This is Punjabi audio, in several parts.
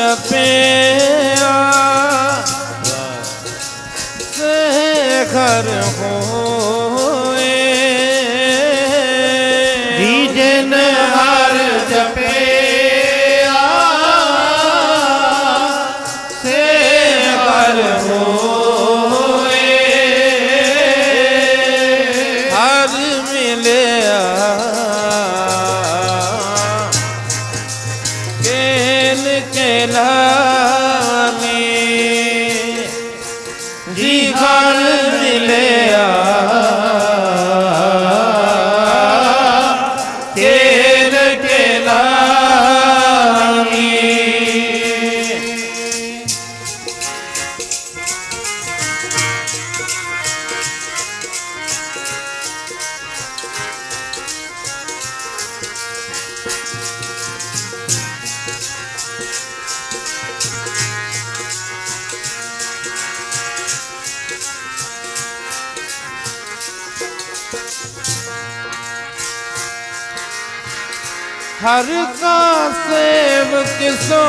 ਜਪਿਆ ਸੇ ਘਰ ਹੋਏ ਹਰ ਕਾ ਸੇਵ ਕਿਸੋ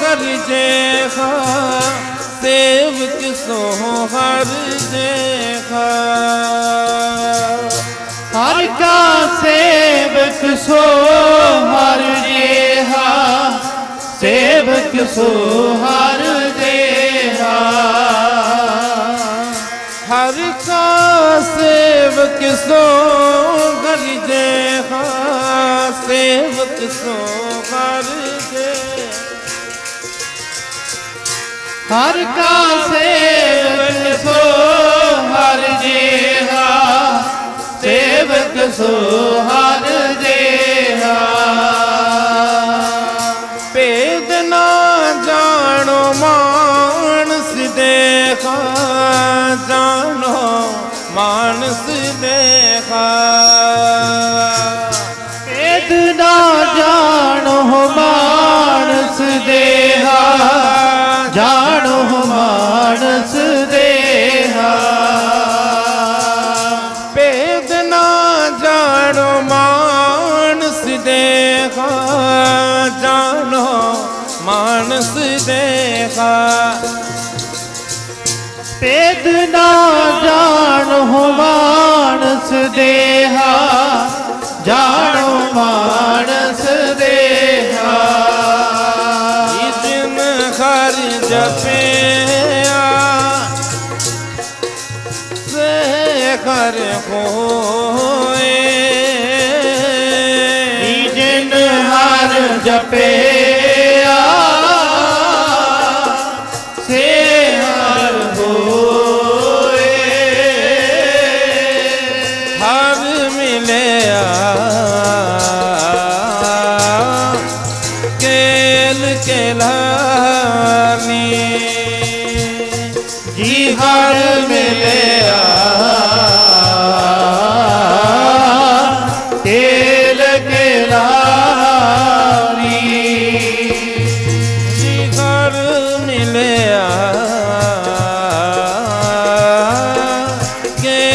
ਕਰ ਜੇਖਾ ਸੇਵ ਕਿਸੋ ਹਰ ਜੇਖਾ ਹਰ ਕਾ ਸੇਵਕ ਸੋ ਹਰ ਜੇਹਾ, ਸੇਵਕ ਸੋ ਹਰ ਹਰ ਕਾ ਸੇਵਕ ਸੋ ਹਰ ਜੇਹਾ, ਸੇਵਕ ਸੋ ਹਰ ਜੇਹਾ। ਹਰ ਕਾ ਸੇਵਕ ਸੋ ਹਰ ਮਾਨਸ ਦੇਖਾ ਜਾਣੋ ਮਾਨਸ ਦੇਖਾ। ਮਾਨਸ ਦੇਖਾ ਵੇਦ ਨਾ ਜਾਣੋ ਮਾਨਸ ਦੇਹਾ ਜਾਣੋ ਮਾਨਸ ਦੇਹਾ ਜਿਨ ਹਰ ਜਪਿਆ ਸੇ ਕਰ ਹੋਏ ਹਰ ਜਪਿਆ again.